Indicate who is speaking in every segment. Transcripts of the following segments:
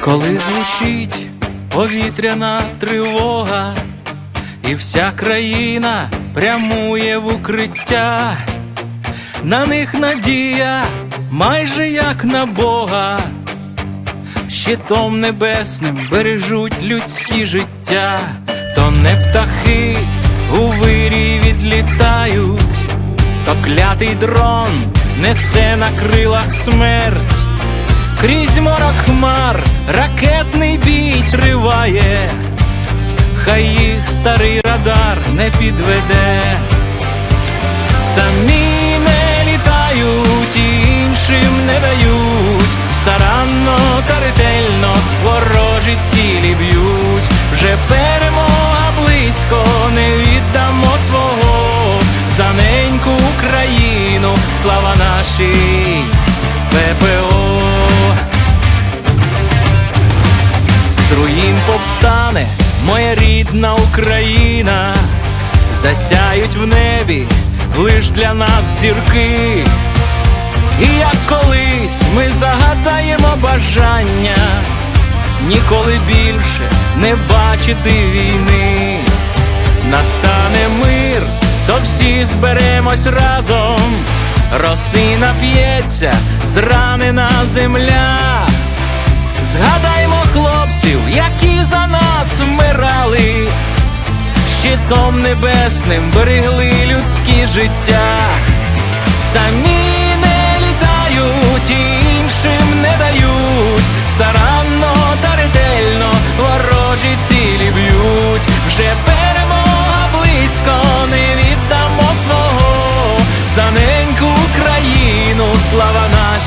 Speaker 1: Коли звучить повітряна тривога, і вся країна прямує в укриття, на них надія майже як на Бога, щитом небесним бережуть людські життя, то не птахи у вирі відлітають, то клятий дрон несе на крилах смерть. Крізь морок хмар ракетний бій триває, хай їх старий радар не підведе, самі не літають, іншим не дають, старанно та ретельно нашій ППО. З руїн повстане моя рідна Україна, засяють в небі лиш для нас зірки, і як колись ми загадаємо бажання ніколи більше не бачити війни, настане мир, то всі зберемось разом, росина п'ється, зранена земля. Згадаймо хлопців, які за нас вмирали, щитом небесним берегли людські життя, самі не літають, іншим не дають,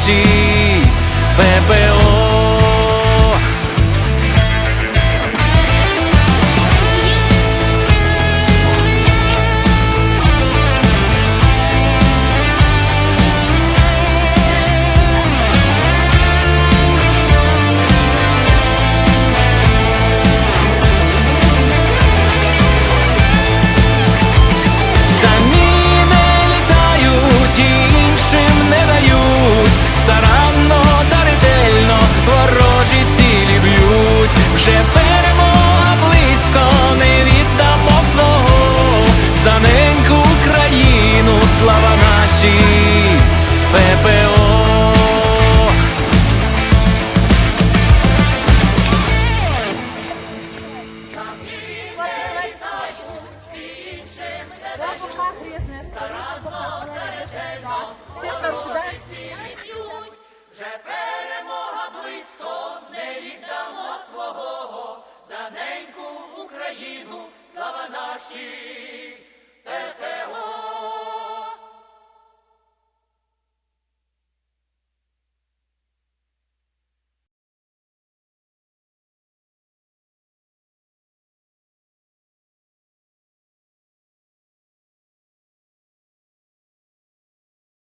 Speaker 1: нашій ППО. Вже перемога близько, не віддамо свого, за неньку Україну, слава нашій ППО.
Speaker 2: Грізне, старанно,
Speaker 3: See.